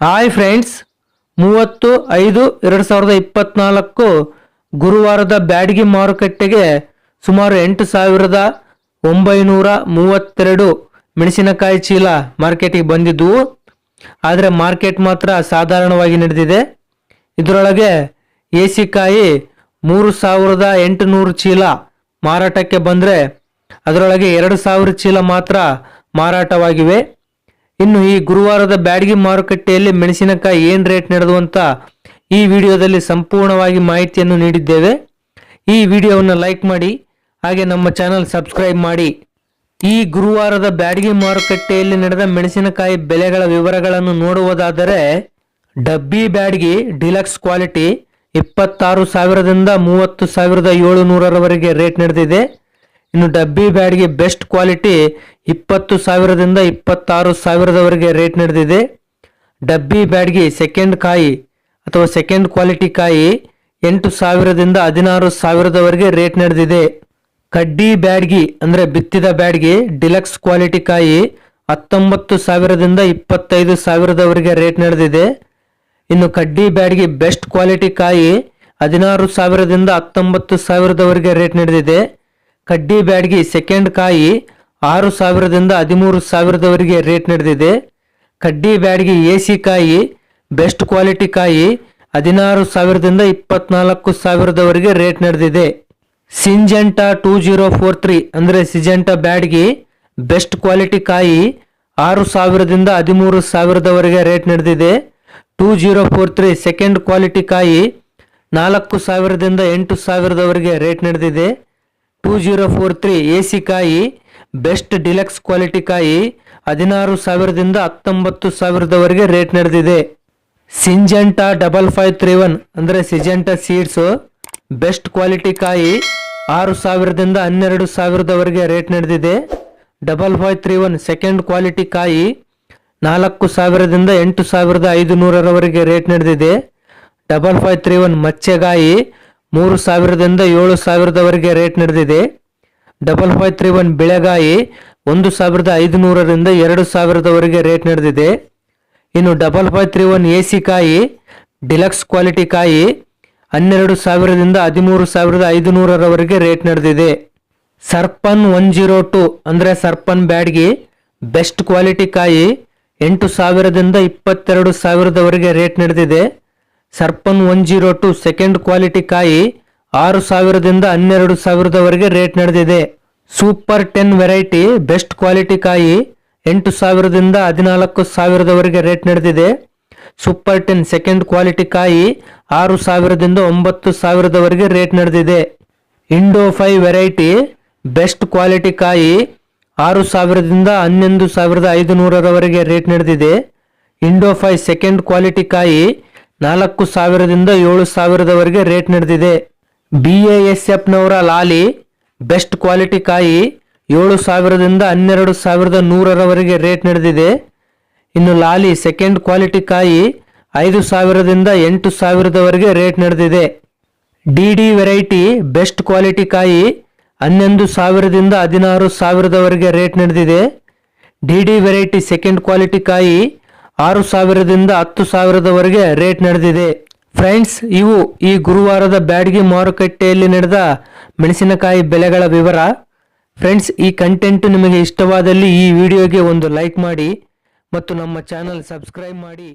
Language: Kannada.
ಹಾಯ್ ಫ್ರೆಂಡ್ಸ್ ಮೂವತ್ತು, ಐದು, ಎರಡು ಸಾವಿರದ ಇಪ್ಪತ್ನಾಲ್ಕು ಗುರುವಾರದ ಬ್ಯಾಡಗಿ ಮಾರುಕಟ್ಟೆಗೆ ಸುಮಾರು ಎಂಟು ಸಾವಿರದ ಒಂಬೈನೂರ ಮೂವತ್ತೆರಡು ಮೆಣಸಿನಕಾಯಿ ಚೀಲ ಮಾರ್ಕೆಟಿಗೆ ಬಂದಿದ್ದವು ಆದರೆ ಮಾರ್ಕೆಟ್ ಮಾತ್ರ ಸಾಧಾರಣವಾಗಿ ನಡೆದಿದೆ. ಇದರೊಳಗೆ ಏಸಿಕಾಯಿ ಮೂರು ಸಾವಿರದ ಎಂಟುನೂರು ಚೀಲ ಮಾರಾಟಕ್ಕೆ ಬಂದರೆ ಅದರೊಳಗೆ ಎರಡು ಸಾವಿರ ಚೀಲ ಮಾತ್ರ ಮಾರಾಟವಾಗಿವೆ. ಇನ್ನು ಈ ಗುರುವಾರದ ಬ್ಯಾಡಗಿ ಮಾರುಕಟ್ಟೆಯಲ್ಲಿ ಮೆಣಸಿನಕಾಯಿ ಏನು ರೇಟ್ ನಡೆದು ಅಂತ ಈ ವಿಡಿಯೋದಲ್ಲಿ ಸಂಪೂರ್ಣವಾಗಿ ಮಾಹಿತಿಯನ್ನು ನೀಡಿದ್ದೇವೆ. ಈ ವಿಡಿಯೋವನ್ನು ಲೈಕ್ ಮಾಡಿ, ಹಾಗೆ ನಮ್ಮ ಚಾನಲ್ ಸಬ್ಸ್ಕ್ರೈಬ್ ಮಾಡಿ. ಈ ಗುರುವಾರದ ಬ್ಯಾಡಗಿ ಮಾರುಕಟ್ಟೆಯಲ್ಲಿ ನಡೆದ ಮೆಣಸಿನಕಾಯಿ ಬೆಲೆಗಳ ವಿವರಗಳನ್ನು ನೋಡುವುದಾದರೆ, ಡಬ್ಬಿ ಬ್ಯಾಡಗಿ ಡಿಲಕ್ಸ್ ಕ್ವಾಲಿಟಿ ಇಪ್ಪತ್ತಾರು ಸಾವಿರದಿಂದ ಮೂವತ್ತು ಸಾವಿರದ ಏಳುನೂರರವರೆಗೆ ರೇಟ್ ನಡೆದಿದೆ. ಇನ್ನು ಡಬ್ಬಿ ಬ್ಯಾಡ್ಗೆ ಬೆಸ್ಟ್ ಕ್ವಾಲಿಟಿ ಇಪ್ಪತ್ತು ಸಾವಿರದಿಂದ ಇಪ್ಪತ್ತಾರು ಸಾವಿರದವರೆಗೆ ರೇಟ್ ನಡೆದಿದೆ. ಡಬ್ಬಿ ಬ್ಯಾಡ್ಗೆ ಸೆಕೆಂಡ್ ಕಾಯಿ ಅಥವಾ ಸೆಕೆಂಡ್ ಕ್ವಾಲಿಟಿ ಕಾಯಿ ಎಂಟು ಸಾವಿರದಿಂದ ಹದಿನಾರು ಸಾವಿರದವರೆಗೆ ರೇಟ್ ನಡೆದಿದೆ. ಕಡ್ಡಿ ಬ್ಯಾಡ್ಗಿ ಅಂದರೆ ಬಿತ್ತಿದ ಬ್ಯಾಡ್ಗಿ ಡಿಲಕ್ಸ್ ಕ್ವಾಲಿಟಿ ಕಾಯಿ ಹತ್ತೊಂಬತ್ತು ಸಾವಿರದಿಂದ ಇಪ್ಪತ್ತೈದು ಸಾವಿರದವರೆಗೆ ರೇಟ್ ನಡೆದಿದೆ. ಇನ್ನು ಕಡ್ಡಿ ಬ್ಯಾಡ್ಗಿ ಬೆಸ್ಟ್ ಕ್ವಾಲಿಟಿ ಕಾಯಿ ಹದಿನಾರು ಸಾವಿರದಿಂದ ಹತ್ತೊಂಬತ್ತು ಸಾವಿರದವರೆಗೆ ರೇಟ್ ನಡೆದಿದೆ. ಕಡ್ಡಿ ಬ್ಯಾಡ್ಗಿ ಸೆಕೆಂಡ್ ಕಾಯಿ ಆರು ಸಾವಿರದಿಂದ ಹದಿಮೂರು ಸಾವಿರದವರೆಗೆ ರೇಟ್ ನಡೆದಿದೆ. ಕಡ್ಡಿ ಬ್ಯಾಡ್ಗಿ ಸಿ ಕಾಯಿ ಬೆಸ್ಟ್ ಕ್ವಾಲಿಟಿ ಕಾಯಿ ಹದಿನಾರು ಸಾವಿರದಿಂದ ಇಪ್ಪತ್ನಾಲ್ಕು ಸಾವಿರದವರೆಗೆ ರೇಟ್ ನಡೆದಿದೆ. Syngenta two zero four three ಅಂದರೆ ಸಿಜೆಂಟಾ ಬ್ಯಾಡ್ಗಿ ಬೆಸ್ಟ್ ಕ್ವಾಲಿಟಿ ಕಾಯಿ ಆರು ಸಾವಿರದಿಂದ ಹದಿಮೂರು ಸಾವಿರದವರೆಗೆ ರೇಟ್ ನಡೆದಿದೆ. Two zero four three second quality ಕಾಯಿ ನಾಲ್ಕು ಸಾವಿರದಿಂದ ಎಂಟು ಸಾವಿರದವರೆಗೆ ರೇಟ್ ನಡೆದಿದೆ. Two zero four three A C ಕಾಯಿ ಬೆಸ್ಟ್ ಡಿಲಕ್ಸ್ ಕ್ವಾಲಿಟಿ ಕಾಯಿ, ಹದಿನಾರು ಸಾವಿರದಿಂದ ಹತ್ತೊಂಬತ್ತು ಸಾವಿರದವರೆಗೆ ರೇಟ್ ನಡೆದಿದೆ. Syngenta double five three one ಅಂದರೆ ಸಿಜೆಂಟಾ ಸೀಡ್ಸು ಬೆಸ್ಟ್ ಕ್ವಾಲಿಟಿ ಕಾಯಿ, ಆರು ಸಾವಿರದಿಂದ ಹನ್ನೆರಡು ಸಾವಿರದವರೆಗೆ ರೇಟ್ ನಡೆದಿದೆ. Double five three one second quality ಕಾಯಿ, ನಾಲ್ಕು ಸಾವಿರದಿಂದ ಎಂಟು ಸಾವಿರದ ಐದು ನೂರರವರೆಗೆ ರೇಟ್ ನಡೆದಿದೆ. ಡಬಲ್ ಫೈವ್ ತ್ರೀ ಒನ್ ಮಚ್ಚೆಗಾಯಿ ಮೂರು ಸಾವಿರದಿಂದ ಏಳು ಸಾವಿರದವರೆಗೆ ರೇಟ್ ನಡೆದಿದೆ. ಡಬಲ್ ಫೈವ್ ತ್ರೀ ಒನ್ ಬೆಳೆಗಾಯಿ ಒಂದು ಸಾವಿರದ ಐದು ನೂರರಿಂದ ಎರಡು ಸಾವಿರದವರೆಗೆ ರೇಟ್ ನಡೆದಿದೆ. ಇನ್ನು double five three one A C ಕಾಯಿ, ಡಿಲಕ್ಸ್ ಕ್ವಾಲಿಟಿ ಕಾಯಿ ಹನ್ನೆರಡು ಸಾವಿರದಿಂದ ಹದಿಮೂರು ಸಾವಿರದ ಐದು ನೂರರವರೆಗೆ ರೇಟ್ ನಡೆದಿದೆ. ಸರ್ಪನ್ ಒನ್ ಜೀರೋ ಟು ಅಂದರೆ ಸರ್ಪನ್ ಬ್ಯಾಡ್ಗಿ ಬೆಸ್ಟ್ ಕ್ವಾಲಿಟಿ ಕಾಯಿ ಎಂಟು ಸಾವಿರದಿಂದ ಇಪ್ಪತ್ತೆರಡು ಸಾವಿರದವರೆಗೆ ರೇಟ್ ನಡೆದಿದೆ. Sarpan one zero two second quality ಕಾಯಿ ಆರು ಸಾವಿರದಿಂದ ಹನ್ನೆರಡು ಸಾವಿರದವರೆಗೆ ರೇಟ್ ನಡೆದಿದೆ. Super ten variety best quality ಕಾಯಿ ಎಂಟು ಸಾವಿರದಿಂದ ಹದಿನಾಲ್ಕು ಸಾವಿರದವರೆಗೆ ರೇಟ್ ನಡೆದಿದೆ. ಸೂಪರ್ ಟೆನ್ ಸೆಕೆಂಡ್ ಕ್ವಾಲಿಟಿ ಕಾಯಿ ಆರು ಸಾವಿರದಿಂದ ಒಂಬತ್ತು ಸಾವಿರದವರೆಗೆ ರೇಟ್ ನಡೆದಿದೆ. Indo five variety best quality ಕಾಯಿ ಆರು ಸಾವಿರದಿಂದ ಹನ್ನೊಂದು ಸಾವಿರದ ಐದು ನೂರರವರೆಗೆ ರೇಟ್ ನಡೆದಿದೆ. ಇಂಡೋ ಫೈ ಸೆಕೆಂಡ್ ಕ್ವಾಲಿಟಿ ಕಾಯಿ ನಾಲ್ಕು ಸಾವಿರದಿಂದ ಏಳು ಸಾವಿರದವರೆಗೆ ರೇಟ್ ನಡೆದಿದೆ. ಬಿ ಎ ಎಸ್ ಎಫ್ನವರ ಲಾಲಿ, ಬೆಸ್ಟ್ ಕ್ವಾಲಿಟಿ ಕಾಯಿ, ಏಳು ಸಾವಿರದಿಂದ ಹನ್ನೆರಡು ಸಾವಿರದ ನೂರರವರೆಗೆ ರೇಟ್ ನಡೆದಿದೆ. ಇನ್ನು ಲಾಲಿ, ಸೆಕೆಂಡ್ ಕ್ವಾಲಿಟಿ ಕಾಯಿ, ಐದು ಸಾವಿರದಿಂದ ಎಂಟು ಸಾವಿರದವರೆಗೆ ರೇಟ್ ನಡೆದಿದೆ. D D variety, best quality ಕಾಯಿ, ಹನ್ನೊಂದು ಸಾವಿರದಿಂದ ಹದಿನಾರು ಸಾವಿರದವರೆಗೆ ರೇಟ್ ನಡೆದಿದೆ. D D variety, second quality ಕಾಯಿ ಆರು ಸಾವಿರದಿಂದ ಹತ್ತು ಸಾವಿರದವರೆಗೆ ರೇಟ್ ನಡೆದಿದೆ. ಫ್ರೆಂಡ್ಸ್, ಇವು ಈ ಗುರುವಾರದ ಬ್ಯಾಡ್ಗಿ ಮಾರುಕಟ್ಟೆಯಲ್ಲಿ ನಡೆದ ಮೆಣಸಿನಕಾಯಿ ಬೆಲೆಗಳ ವಿವರ. ಫ್ರೆಂಡ್ಸ್, ಈ ಕಂಟೆಂಟ್ ನಿಮಗೆ ಇಷ್ಟವಾದಲ್ಲಿ ಈ ವಿಡಿಯೋಗೆ ಒಂದು ಲೈಕ್ ಮಾಡಿ ಮತ್ತು ನಮ್ಮ ಚಾನಲ್ ಸಬ್ಸ್ಕ್ರೈಬ್ ಮಾಡಿ.